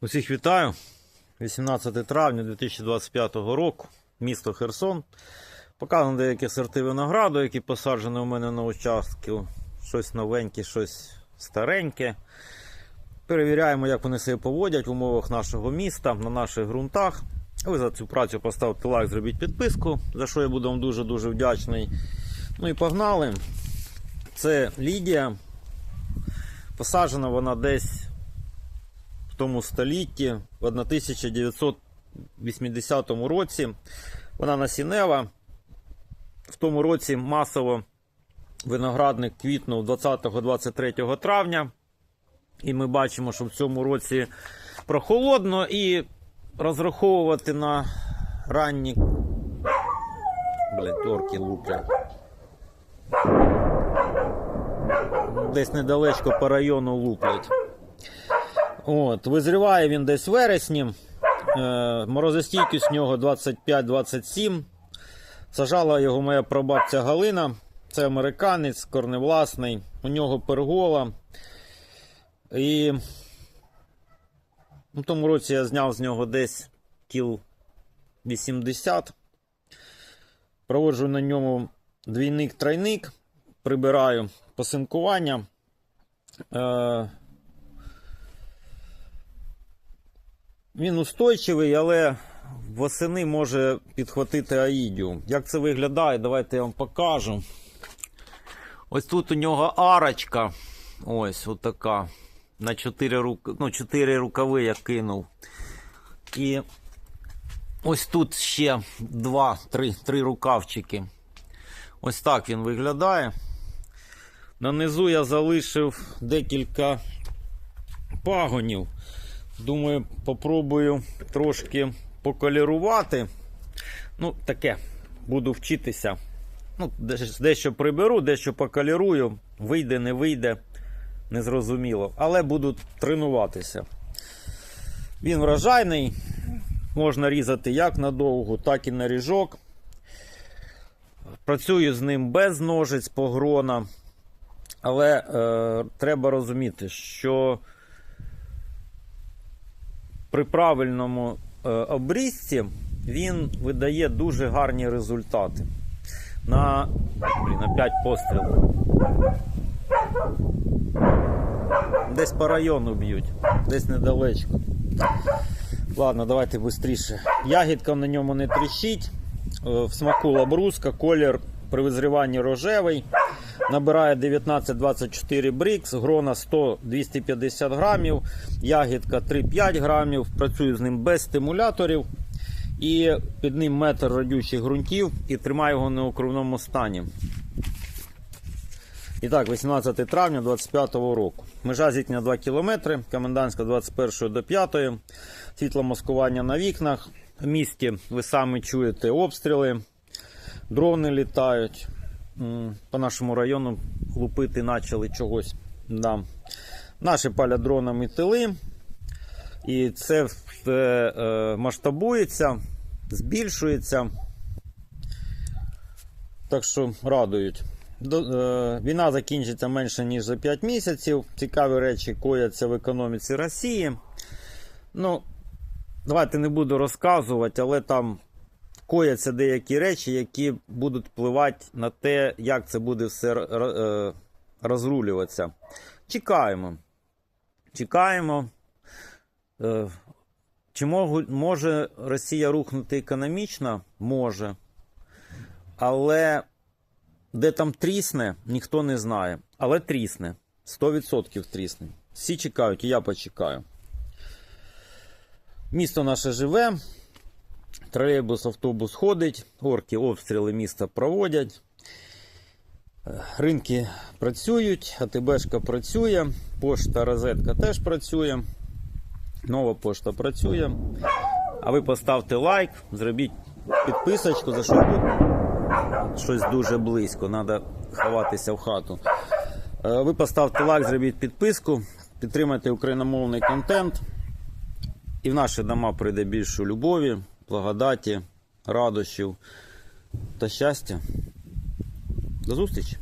Усіх вітаю. 18 травня 2025 року, місто Херсон. Показано деякі сорти винограду, які посаджені у мене на участку. Щось новеньке, щось стареньке. Перевіряємо, як вони себе поводять в умовах нашого міста, на наших ґрунтах. Ви за цю працю поставте лайк, зробіть підписку, за що я буду вам дуже-дуже вдячний. Ну і погнали. Це Лідія. Посаджена вона десь тому столітті, в 1980 році. Вона насінева. В тому році масово виноградник квітнув 20-23 травня. І ми бачимо, що в цьому році прохолодно і розраховувати на ранні. Блять, орки луплять. Десь недалечко по району луплять. От, визріває він десь в вересні. Е, морозостійкість в нього 25-27. Сажала його моя прабабця Галина. Це американець, корневласний. У нього пергола. І в тому році я зняв з нього десь кіл 80. Проводжу на ньому двійник-тройник, прибираю посинкування. Е, Він устойчивий, але восени може підхватити аїдіум. Як це виглядає, давайте я вам покажу. Ось тут у нього арочка. Ось отака. На 4 рук... ну, 4 рукави я кинув. І ось тут ще 2-3 три рукавчики. Ось так він виглядає. Нанизу я залишив декілька пагонів. Думаю, попробую трошки поколірувати. Ну, таке, буду вчитися. Ну, дещо приберу, дещо поколірую. Вийде, не вийде, незрозуміло. Але буду тренуватися. Він врожайний. Можна різати як на довгу, так і на ріжок. Працюю з ним без ножиць погрона. Але е, треба розуміти, що при правильному е, обрізці він видає дуже гарні результати. На, блін, 5 пострілів. Десь по району б'ють, десь недалечко. Ладно, давайте швидше. Ягідка на ньому не тріщить. Е, В смаку лабрузка, колір при визріванні рожевий. Набирає 19-24 брикс, грона 100-250 грамів, ягідка 3-5 грамів. Працюю з ним без стимуляторів. І під ним метр родючих ґрунтів і тримаю його на окровному стані. І так, 18 травня 2025 року. Межа зіткнення 2 км, комендантська 21 до 5. Світло маскування на вікнах. В місті ви самі чуєте обстріли, дрони літають. По нашому району лупити почали чогось. Да. Наші палять дронами тили. І це все е, масштабується, збільшується. Так що радують. Е, війна закінчиться менше, ніж за 5 місяців. Цікаві речі кояться в економіці Росії. Ну, давайте не буду розказувати, але там кояться деякі речі, які будуть впливати на те, як це буде все е, розрулюватися. Чекаємо. Чекаємо. Е, Чи може Росія рухнути економічно? Може. Але де там трісне, ніхто не знає. Але трісне. 100% трісне. Всі чекають, і я почекаю. Місто наше живе. Тролейбус, автобус ходить, орки обстріли міста проводять. Е, Ринки працюють, АТБшка працює, пошта розетка теж працює. Нова пошта працює. А ви поставте лайк, зробіть підписочку, за що тут щось дуже близько, треба ховатися в хату. Е, Ви поставте лайк, зробіть підписку, підтримайте україномовний контент. І в наші дома прийде більше любові, благодаті, радощів та щастя. До зустрічі!